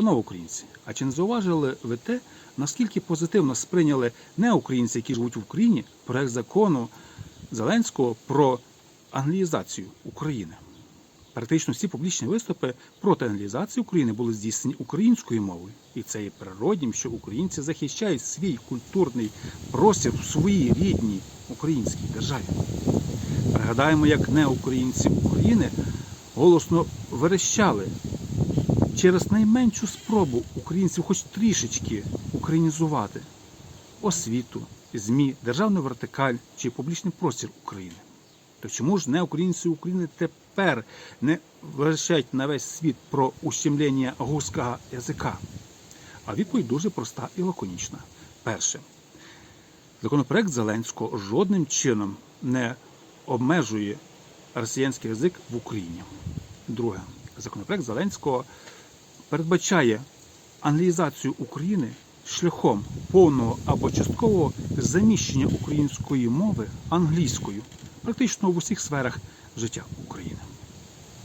Панове українці, а чи не зауважили ви те, наскільки позитивно сприйняли не українці, які живуть в Україні, проект закону Зеленського про англіїзацію України? Практично всі публічні виступи проти англіїзації України були здійснені українською мовою, і це є природнім, що українці захищають свій культурний простір в своїй рідній українській державі. Пригадаємо, як неукраїнці України голосно верещали через найменшу спробу українців хоч трішечки українізувати освіту, ЗМІ, державну вертикаль чи публічний простір України. То чому ж не українці України тепер не верещать на весь світ про ущемлення гурського язика? А відповідь дуже проста і лаконічна. Перше, законопроект Зеленського жодним чином не обмежує росіянський язик в Україні. Друге, законопроект Зеленського передбачає англіїзацію України шляхом повного або часткового заміщення української мови англійською, практично в усіх сферах життя України.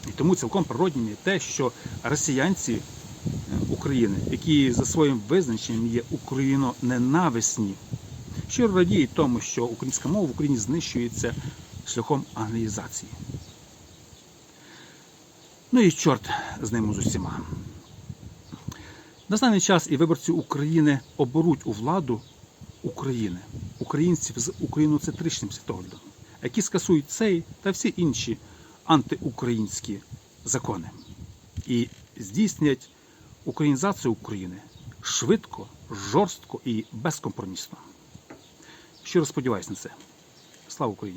І тому цілком природнім є те, що росіянці е, України, які за своїм визначенням є україноненависні, щиро радіють тому, що українська мова в Україні знищується шляхом англіїзації. Ну і чорт з ними з усіма. Настане час і виборці України оберуть у владу України, українців з україноцентричним світоглядом, які скасують цей та всі інші антиукраїнські закони і здійснять українізацію України швидко, жорстко і безкомпромісно. Щиро сподіваюся на це. Слава Україні!